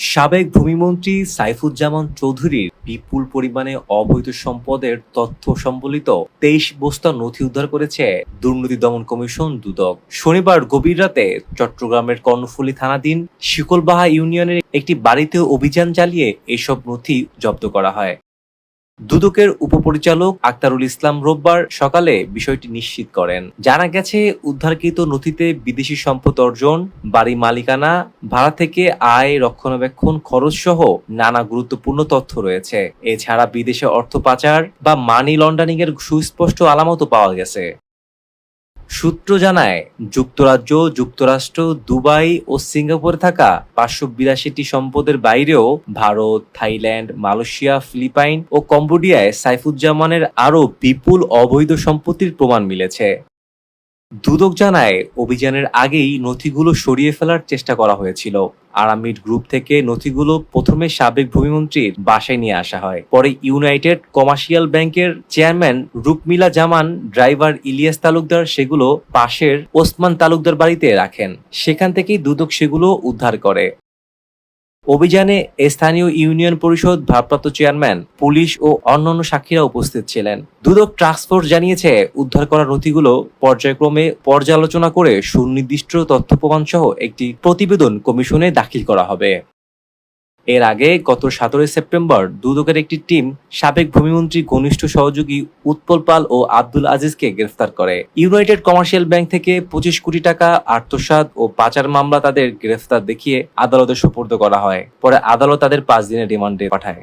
সাবেক ভূমিমন্ত্রী সাইফুজ্জামান চৌধুরীর বিপুল পরিমাণে অবৈধ সম্পদের তথ্য সম্বলিত তেইশ বস্তা নথি উদ্ধার করেছে দুর্নীতি দমন কমিশন দুদক। শনিবার গভীর রাতে চট্টগ্রামের কর্ণফুলী থানাধীন শিকলবাহা ইউনিয়নের একটি বাড়িতে অভিযান চালিয়ে এসব নথি জব্দ করা হয়। দুদকের উপপরিচালক আক্তারুল ইসলাম রোববার সকালে বিষয়টি নিশ্চিত করেন। জানা গেছে, উদ্ধারকৃত নথিতে বিদেশি সম্পদ অর্জন, বাড়ি মালিকানা, ভাড়া থেকে আয়, রক্ষণাবেক্ষণ খরচ সহ নানা গুরুত্বপূর্ণ তথ্য রয়েছে। এছাড়া বিদেশে অর্থ পাচার বা মানি লন্ডারিং এর সুস্পষ্ট আলামতও পাওয়া গেছে। সূত্র জানায়, যুক্তরাজ্য, যুক্তরাষ্ট্র, দুবাই ও সিঙ্গাপুরে থাকা পাঁচশো বিরাশিটি সম্পদের বাইরেও ভারত, থাইল্যান্ড, মালয়েশিয়া, ফিলিপাইন ও কম্বোডিয়ায় সাইফুজ্জামানের আরও বিপুল অবৈধ সম্পত্তির প্রমাণ মিলেছে। দুদক জানায়, অভিযানের আগেই নথিগুলো সরিয়ে ফেলার চেষ্টা করা হয়েছিল। আরামিড গ্রুপ থেকে নথিগুলো প্রথমে সাবেক ভূমিমন্ত্রীর বাসায় নিয়ে আসা হয়। পরে ইউনাইটেড কমার্শিয়াল ব্যাংকের চেয়ারম্যান রুকমিলা জামান, ড্রাইভার ইলিয়াস তালুকদার সেগুলো পাশের ওসমান তালুকদার বাড়িতে রাখেন। সেখান থেকেই দুদক সেগুলো উদ্ধার করে। অভিযানে স্থানীয় ইউনিয়ন পরিষদ ভারপ্রাপ্ত চেয়ারম্যান, পুলিশ ও অন্যান্য সাক্ষীরা উপস্থিত ছিলেন। দুদক টাস্কফোর্স জানিয়েছে, উদ্ধার করা নথিগুলো পর্যায়ক্রমে পর্যালোচনা করে সুনির্দিষ্ট তথ্য প্রমাণ সহ একটি প্রতিবেদন কমিশনে দাখিল করা হবে। এর আগে গত সতেরোই সেপ্টেম্বর দুদকের একটি টিম সাবেক ভূমিমন্ত্রী, ঘনিষ্ঠ সহযোগী উৎপল পাল ও আব্দুল আজিজকে গ্রেফতার করে। ইউনাইটেড কমার্শিয়াল ব্যাংক থেকে পঁচিশ কোটি টাকা আত্মসাত ও পাচার মামলা তাদের গ্রেফতার দেখিয়ে আদালতে সোপর্দ করা হয়। পরে আদালত তাদের পাঁচ দিনের রিমান্ডে পাঠায়।